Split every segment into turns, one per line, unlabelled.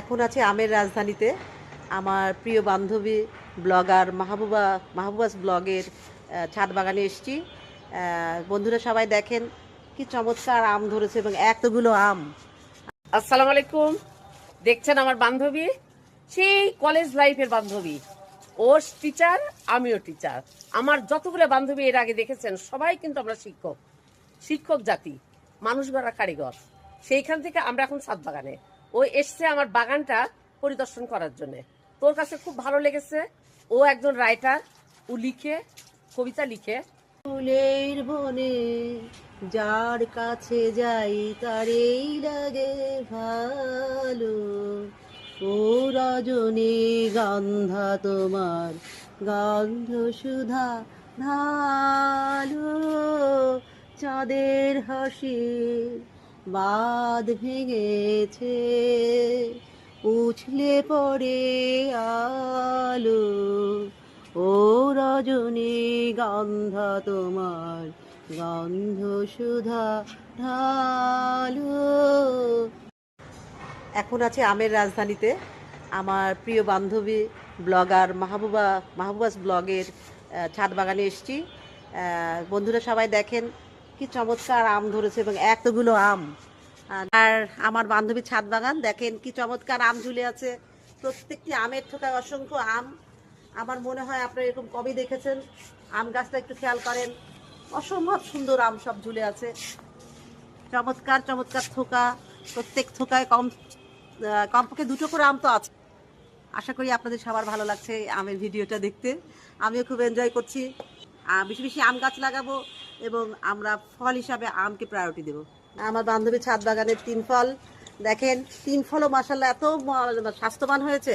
এখন আছে আমের রাজধানীতে। আমার প্রিয় বান্ধবী, ব্লগার মাহবুবা, মাহবুবাস ব্লগের ছাদ বাগানে এসছি। বন্ধুরা সবাই দেখেন কি চমৎকার আম ধরেছে এবং এতগুলো আম।
আসসালামু আলাইকুম। দেখছেন আমার বান্ধবী? সেই কলেজ লাইফের বান্ধবী। ও টিচার আমিও টিচার আমার যতগুলো বান্ধবী এর আগে দেখেছেন, সবাই কিন্তু আমরা শিক্ষক। শিক্ষক জাতি, মানুষ গড়া কারিগর। সেইখান থেকে আমরা এখন সাত বাগানে। ও এসছে আমার বাগানটা পরিদর্শন করার জন্য। তোর কাছে খুব ভালো লেগেছে। ও একজন রাইটার ও লিখে, কবিতা লিখে।
ফুলের বনে যার কাছে যাই তার তারেই লাগে ভালো। ও রজনী গন্ধা তোমার গন্ধ সুধা ঢালো চাঁদের হাসি বাদ ভেঙেছে, উছলে পড়ে আলো। ও রজনী গন্ধ তোমার, গন্ধ সুধা ঢালো। এখন আছে আমের রাজধানীতে। আমার প্রিয় বান্ধবী, ব্লগার মাহবুবা, মাহবুবাস ব্লগের ছাদ বাগানে এসছি। বন্ধুরা সবাই দেখেন কি চমৎকার আম ধরেছে এবং এতগুলো আম। আর আমার বান্ধবী ছাদ বাগান, দেখেন কি চমৎকার আম ঝুলে আছে। প্রত্যেকটি আমের ঠোকায় অসংখ্য আম। আমার মনে হয় আপনারা এরকম কবে দেখেছেন। আম গাছটা একটু খেয়াল করেন। অসম্ভব সুন্দর আম সব ঝুলে আছে। চমৎকার চমৎকার থোকা। প্রত্যেক থোকায় কম কমপক্ষে দুটো করে আম তো আছে। আশা করি আপনাদের সবার ভালো লাগছে আমের ভিডিওটা দেখতে। আমিও খুব এনজয় করছি। বেশি বেশি আম গাছ লাগাবো। এবং আমরা ফল হিসাবে আমকে প্রায়োরিটি দেবো। আমার বান্ধবী ছাদ বাগানের তিন ফল। দেখেন, তিন ফলও মাসাল্লাহ এত স্বাস্থ্যবান হয়েছে।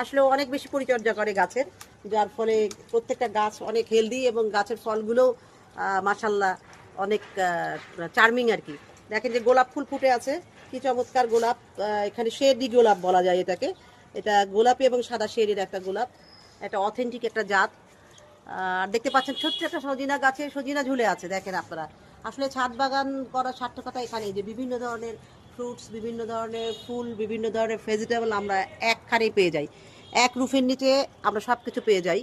আসলে অনেক বেশি পরিচর্যা করে গাছের, যার ফলে প্রত্যেকটা গাছ অনেক হেলদি এবং গাছের ফলগুলো মাসাল্লাহ অনেক চার্মিং আর কি। দেখেন যে গোলাপ ফুল ফুটে আছে। কি চমৎকার গোলাপ। এখানে শেডি গোলাপ বলা যায় এটাকে। এটা গোলাপি এবং সাদা শেডের একটা গোলাপ। একটা অথেন্টিক একটা জাত। আর দেখতে পাচ্ছেন ছোট্ট একটা সজিনা গাছে, সজিনা ঝুলে আছে, দেখেন আপনারা। আসলে ছাদ বাগান করার সার্থকতা এখানেই যে বিভিন্ন ধরনের ফ্রুটস বিভিন্ন ধরনের ফুল, বিভিন্ন ধরনের ভেজিটেবল আমরা একখানেই পেয়ে যাই। এক রুফের নিচে আমরা সব কিছু পেয়ে যাই।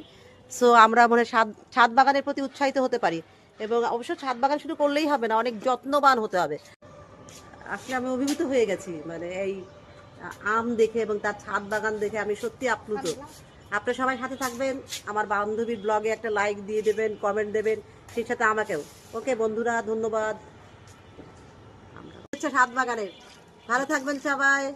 সো আমরা মনে ছাদ ছাদ বাগানের প্রতি উৎসাহিত হতে পারি। এবং অবশ্য ছাদ বাগান শুরু করলেই হবে না, অনেক যত্নবান হতে হবে। আসলে আমি অভিভূত হয়ে গেছি মানে এই আম দেখে এবং তার ছাদ বাগান দেখে আমি সত্যি আপ্লুত। আপনারা সবাই সাথে থাকবেন। আমার বান্ধবীর ব্লগে একটা লাইক দিয়ে দেবেন কমেন্ট দেবেন, সেই সাথে আমাকেও। ওকে বন্ধুরা, ধন্যবাদ। আমরা- হচ্ছে সাত বাগানের। ভালো থাকবেন সবাই।